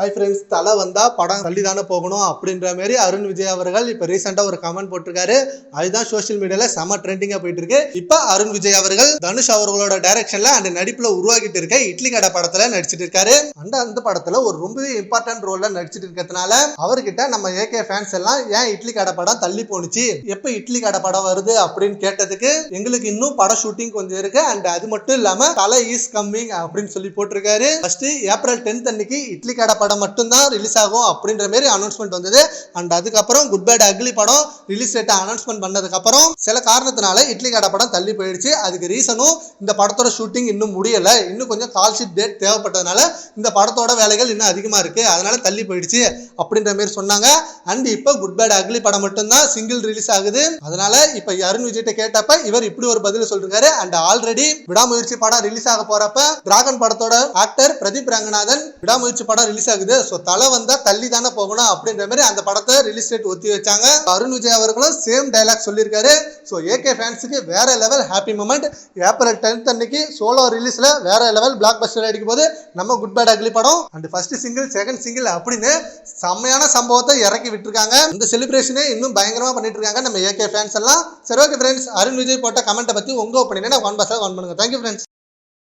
Hi friends தலை வந்தா படம் தள்ளி தானே போகணும் அப்படின்ற மாதிரி அருண் விஜய் அவர்கள் இப்போ ரீசெண்டாக ஒரு கமெண்ட் போட்டிருக்காரு. அதுதான் சோஷியல் மீடியால செம ட்ரெண்டிங்காக போயிட்டு இருக்கு இப்போ அருண் விஜய் அவர்கள் தனுஷ் அவர்களோட டைரக்ஷன்ல அந்த நடிப்புல உருவாக்கிட்டு இருக்க இட்லி கடை படத்துல நடிச்சிட்டு இருக்காரு. அந்த அந்த படத்துல ஒரு ரொம்பவே இம்பார்ட்டன்ட் ரோல்ல நடிச்சிட்டு இருக்கிறதுனால அவர்கிட்ட நம்ம ஏகே ஃபேன்ஸ் எல்லாம் ஏன் இட்லி கடை படம் தள்ளி போணுச்சு? எப்போ இட்லி கடை படம் வருது? அப்படின்னு கேட்டதுக்கு எங்களுக்கு இன்னும் படம் ஷூட்டிங் கொஞ்சம் இருக்கு. அண்ட் அது மட்டும் இல்லாம தலை இஸ் கம்மிங் அப்படின்னு சொல்லி போட்டிருக்காரு. ஃபர்ஸ்ட் ஏப்ரல் டென்த் அன்னைக்கு இட்லி கடை படம் மட்டும்தான் ரிலீஸ் ஆகும் அப்படின்ற மாதிரி அனௌன்ஸ்மெண்ட் வந்தது. அண்ட் அதுக்கப்புறம் குட் பேட் அக்லி படம் ரிலீஸ் டேட்டை அனௌன்ஸ்மெண்ட் பண்ணதுக்கப்புறம் சில காரணத்தினால இட்லி கடை படம் தள்ளி போயிடுச்சு. அதுக்கு ரீசனும் இந்த படத்தோட ஷூட்டிங் இன்னும் முடியலை. இன்னும் கொஞ்சம் கால் ஷீட் டேட் தேவைப்பட்டதுனால இந்த படத்தோட வேலைகள் இன்னும் அதிகமாக இருக்கு. அதனால தள்ளி போயிடுச்சு அப்படின்ற மாதிரி சொன்னாங்க. அண்ட் இப்போ குட் பேட் அக்லி படம் மட்டும்தான் சிங்கிள் ரிலீஸ் ஆகுது. அதனால இப்போ அருண் விஜய்கிட்ட கேட்டப்ப இவர் இப்படி ஒரு பதில் சொல்லிருக்காரு. அண்ட் ஆல்ரெடி விடாமுயற்சி படம் ரிலீஸ் ஆக போறப்ப டிராகன் படத்தோட ஆக்டர் பிரதீப் ரங்கநாதன் விடாமுயற்சி படம் ரிலீஸ் ஆகுது. ஸோ தலை வந்தா தள்ளி தானே போகணும் அப்படின்ற மாதிரி அந்த படத்தை ரிலீஸ் டேட் ஒத்தி வச்சாங்க. அருண் விஜய் அவர்களும் சேம் டைலாக் சொல்லியிருக்காரு. ஸோ ஏகே ஃபேன்ஸுக்கு வேற level happy moment April tenth அன்னைக்கு சோலோ ரிலீஸ்ல வேற லெவல் பிளாக் பஸ்டர் அடிக்கும் போது நம்ம குட் பேட் அக்லி படம் and first single second single அப்படின்னு செம்மையான சம்பவத்தை இறக்கி விட்டுருக்காங்க. இந்த செலிப்ரேஷனே இன்னும் பயங்கரமா பண்ணிட்டு இருக்காங்க நம்ம ஏகே ஃபேன்ஸ் எல்லாம். சரி ஓகே ஃப்ரெண்ட்ஸ் அருண் விஜய் போட்ட கமெண்ட்டை பத்தி உங்க ஒப்பீனியனை ஒன் பஸ்ஸாக ஒன் பண்ணுங்க. Thank you friends